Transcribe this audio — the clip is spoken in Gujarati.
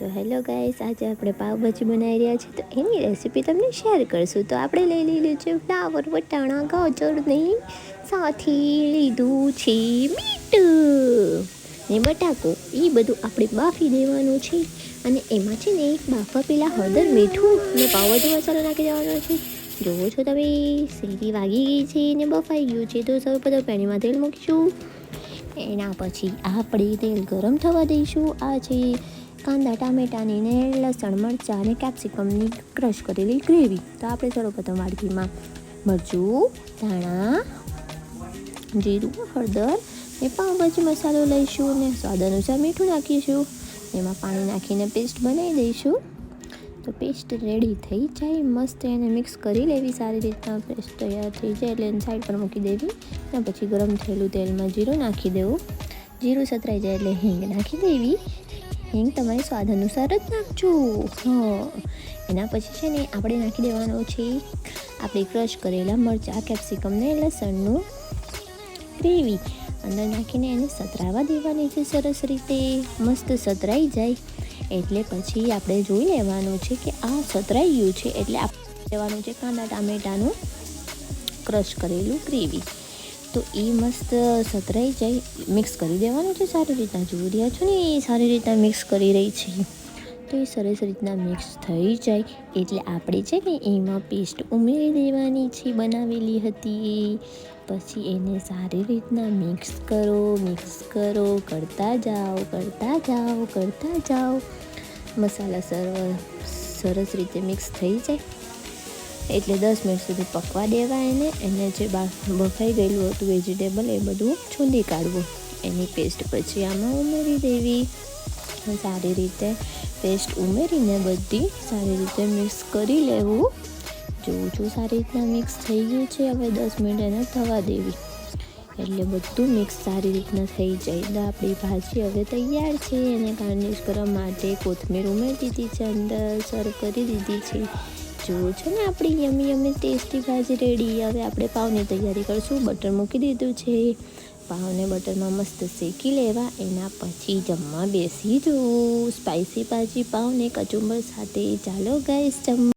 તો હેલો ગાઈસ, આજે આપણે પાવભાજી બનાવી રહ્યા છીએ. તો એની રેસીપી તમને શેર કરશું. તો આપણે લઈ લીધું છે ફ્લાવર, વટાણા ગાજરની સાથે લીધું છે મીઠું ને બટાકો. એ બધું આપણે બાફી દેવાનું છે અને એમાં છે ને એક બાફા પેલા હળદર મીઠું ને પાવભાજી મસાલો નાખી દેવાનો છે. જુઓ છો તમે સીટી વાગી ગઈ છે ને બફાઈ ગયું છે. તો સૌ પેણીમાં તેલ મૂકીશું. એના પછી આપણે તેલ ગરમ થવા દઈશું. આ છે કાંદા ટામેટાની ને લસણ, મરચાં અને કેપ્સિકમની ક્રશ કરેલી ગ્રેવી તો આપણે સર્વપ્રથમ વાડકીમાં મરચું, ધાણા, જીરું, હળદર ને પાઉંભાજી મસાલો લઈશું ને સ્વાદ અનુસાર મીઠું નાખીશું. એમાં પાણી નાખીને પેસ્ટ બનાવી દઈશું. તો પેસ્ટ રેડી થઈ જાય, મસ્ત એને મિક્સ કરી લેવી. સારી રીતના પેસ્ટ તૈયાર થઈ જાય એટલે એને સાઈડ પર મૂકી દેવી. અને પછી ગરમ થયેલું તેલમાં જીરું નાખી દેવું. જીરું સતરાઈ જાય એટલે હિંગ નાખી દેવી. હિંગ તમારે સ્વાદ અનુસાર જ નાખજો. હા. એના પછી છે ને આપણે નાખી દેવાનો છે આપણે ક્રશ કરેલા મરચાં, કેપ્સિકમ ને લસણનું ગ્રેવી. અંદર નાખીને એને સતરાવા દેવાની છે સરસ રીતે. મસ્ત સતરાઈ જાય. એટલે પછી આપણે જોઈ લેવાનું છે કે આ સતરાઈ ગયું છે એટલે આપણે લેવાનું છે કાંદા, ટામેટાનું ક્રશ કરેલું ગ્રેવી. તો એ મસ્ત સતરાઈ જાય. મિક્સ કરી દેવાનું છે સારી રીતના. જોઈ રહ્યા છો ને, એ સારી રીતના મિક્સ કરી રહી છે. તો એ સરસ રીતના મિક્સ થઈ જાય. એટલે આપણે છે ને, એમાં પેસ્ટ ઉમેરી દેવાની છે, બનાવેલી હતી. પછી એને સારી રીતના મિક્સ કરો મિક્સ કરો. કરતા જાઓ કરતા જાઓ કરતા જાઓ. મસાલા સરસ સરસ રીતે મિક્સ થઈ જાય. એટલે દસ મિનિટ સુધી પકવા દેવા એને. એને જે બફાઈ ગયેલું હતું, વેજીટેબલ એ બધું છૂંદી કાઢવું. એની પેસ્ટ પછી આમાં ઉમેરી દેવી. સારી રીતે પેસ્ટ ઉમેરીને બધી સારી રીતે મિક્સ કરી લેવું. જોઉં છું સારી રીતના મિક્સ થઈ ગયું છે. હવે દસ મિનિટ એને થવા દેવી. એટલે બધું મિક્સ સારી રીતના થઈ જાય. તો આપણી ભાજી હવે તૈયાર છે. એને ગાર્નિશ કરવા માટે કોથમીર ઉમેરી દીધી છે, અંદર સર્વ કરી દીધી છે. જુઓ છો ને આપણી યમી યમી ટેસ્ટી ભાજી રેડી હવે આપણે પાવની તૈયારી કરીશું. બટર મૂકી દીધું છે. પાવને બટરમાં મસ્ત શેકી લેવા. એના પછી જમવા બેસી જવું સ્પાઇસી ભાજી, પાવને કચુંબર સાથે. ચાલો ગાઈસ જમવા.